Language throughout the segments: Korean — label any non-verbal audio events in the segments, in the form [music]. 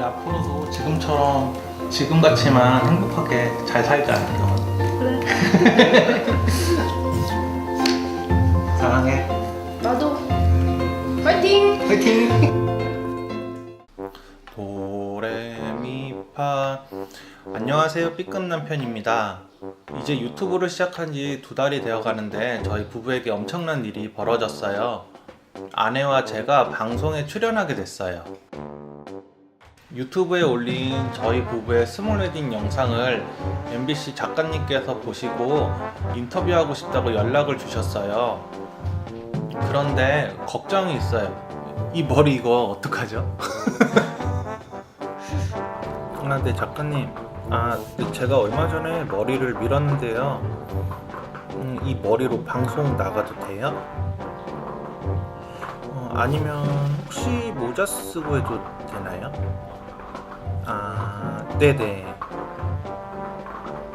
우리 앞으로도 지금처럼 지금 같지만 행복하게 잘 살자. 그래. [laughs] 사랑해. 나도 파이팅! 화이팅! [laughs] 도레미파 안녕하세요 B급 남편입니다 이제 유튜브를 시작한 지 두 달이 되어 가는데 저희 부부에게 엄청난 일이 벌어졌어요 아내와 제가 방송에 출연하게 됐어요 유튜브에 올린 저희 부부의 스몰 웨딩 영상을 MBC 작가님께서 보시고 인터뷰하고 싶다고 연락을 주셨어요 그런데 걱정이 있어요 이 머리 이거 어떡하죠? [laughs] 아, 네 작가님. 아, 네, 제가 얼마 전에 머리를 밀었는데요. 음, 이 머리로 방송 나가도 돼요? 어, 아니면 혹시 모자 쓰고 해도 되나요? 아, 네네.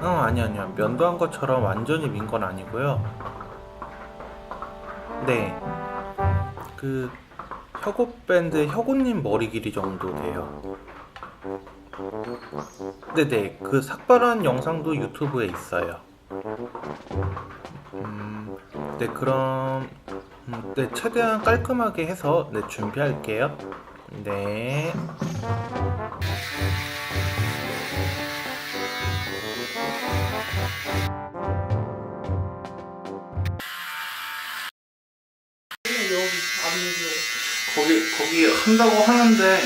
어, 아니 아니요. 면도한 것처럼 완전히 민 건 아니고요. 네. 그 혁오 밴드 혁오님 머리 길이 정도 돼요. 네네, 그 삭발한 영상도 유튜브에 있어요. 음, 네 그럼 음, 네 최대한 깔끔하게 해서 네 준비할게요. 네. 거기 거기 한다고 하는데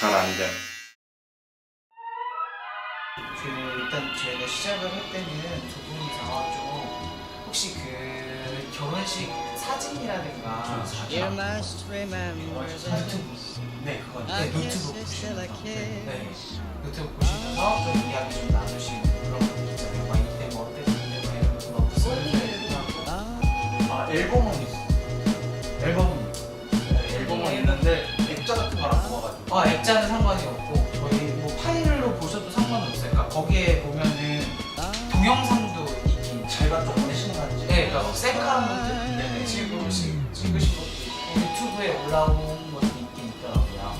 잘 안 돼. 그 일단 저희가 시작을 할 때는 두 분이서 좀 혹시 그 결혼식 사진이라든가. You must remember that 유튜브 네 그거 I 네 보시면서 kid. 네 유튜브 보시면서 좀 이야기 좀 나누시고 그런 거 있잖아요. 막 이때 뭐 어땠는데 막 이런 무슨 일을 하고. 아. 앨범은 있어 앨범은 있어 네, 앨범은 있는데 액자 같은 거랑 모아가지고. 아 액자는 상관이 없고 네, 그러니까 셀카한 것도 있는데 찍으신, 찍으신 것도 있고 유튜브에 올라온 것도 있긴 있더라고요.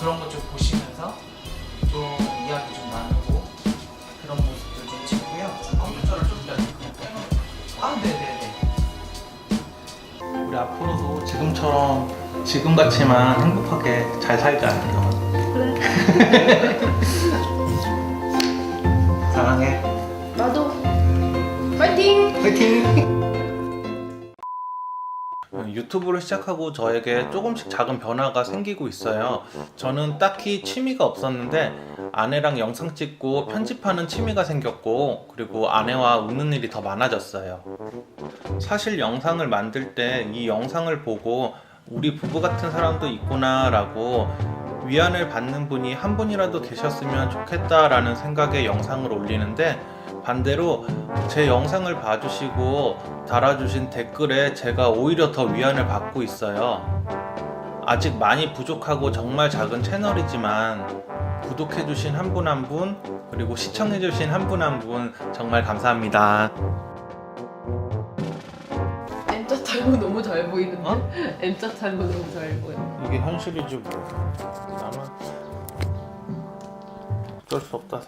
그런 것 좀 보시면서 좀 이야기 좀 나누고 그런 모습들 좀 찍고요. 컴퓨터를 좀 전에 그냥 빼놓고. 아, 네네네. 우리 앞으로도 지금처럼 지금 같지만 행복하게 잘 살자. 그래. [laughs] 사랑해. 파이팅! 유튜브를 시작하고 저에게 조금씩 작은 변화가 생기고 있어요. 저는 딱히 취미가 없었는데 아내랑 영상 찍고 편집하는 취미가 생겼고 그리고 아내와 웃는 일이 더 많아졌어요. 사실 영상을 만들 때 이 영상을 보고 우리 부부 같은 사람도 있구나라고 위안을 받는 분이 한 분이라도 계셨으면 좋겠다라는 생각에 영상을 올리는데 반대로 제 영상을 봐주시고 달아주신 댓글에 제가 오히려 더 위안을 받고 있어요. 아직 많이 부족하고 정말 작은 채널이지만 구독해주신 한 분 한 분, 그리고 시청해주신 한 분 한 분 정말 감사합니다. M자 탈모 너무 잘 보이는데? 어? M자 탈모 너무 잘 보여 이게 현실이지 뭐. 나만 어쩔 수 없다.